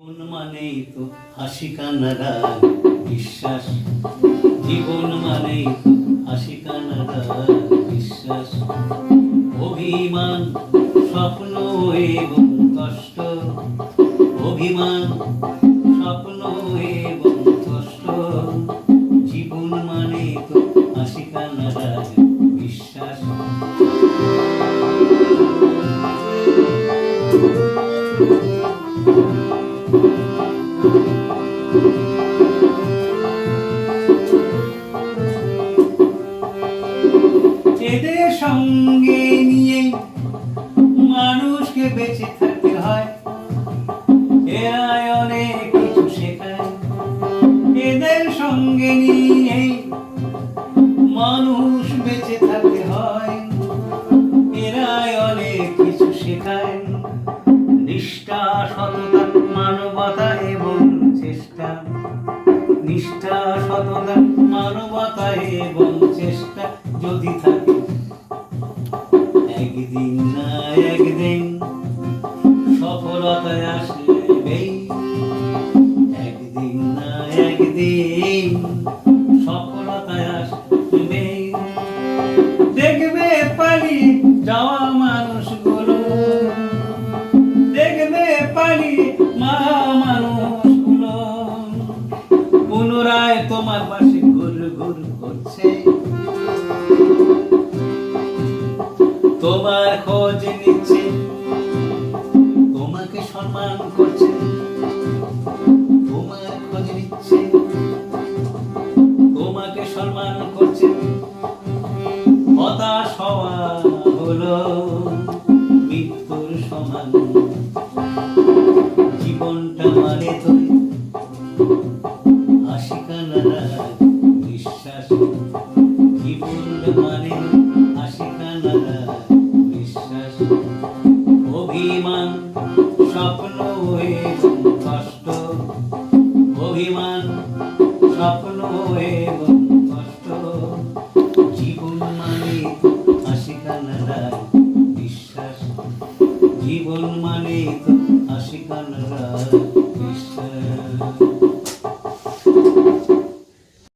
জীবন মানেই তো হাসি কান্নারা বিশ্বাস। জীবন মানেই তো হাসি বিশ্বাস। অভিমান, স্বপ্ন এবং কষ্ট। অভিমান, স্বপ্ন এবং সঙ্গে নিয়ে মানুষকে বেঁচে থাকতে হয়। অনেক কিছু শেখায়। এদের সঙ্গে নিয়ে মানুষ বেঁচে থাকতে হয়। অনেক কিছু শেখায়। নিষ্ঠা, সততা, মানবতা এবং চেষ্টা। নিষ্ঠা, সততা, মানবতা এবং চেষ্টা যদি থাকে একদিন না একদিন সফলতায় আসবেই একদিন না একদিন সফলতায় দেখবে পারি যাওয়া মানুষগুলো। দেখবে মা পুনরায় তোমার পাশে ঘুর ঘুর করছে। খোঁজ নিচ্ছে তোমাকে সম্মান করছে তোমার খোঁজ নিচ্ছে তোমাকে সম্মান করছে। হতাশ হওয়া হলো। অভিমান, স্বপ্ন হয়ে কষ্ট। অভিমান, স্বপ্ন হয়ে কষ্ট। জীবন মানে হাসি কানাডার বিশ্বাস। জীবন মানে হাসি কানাডার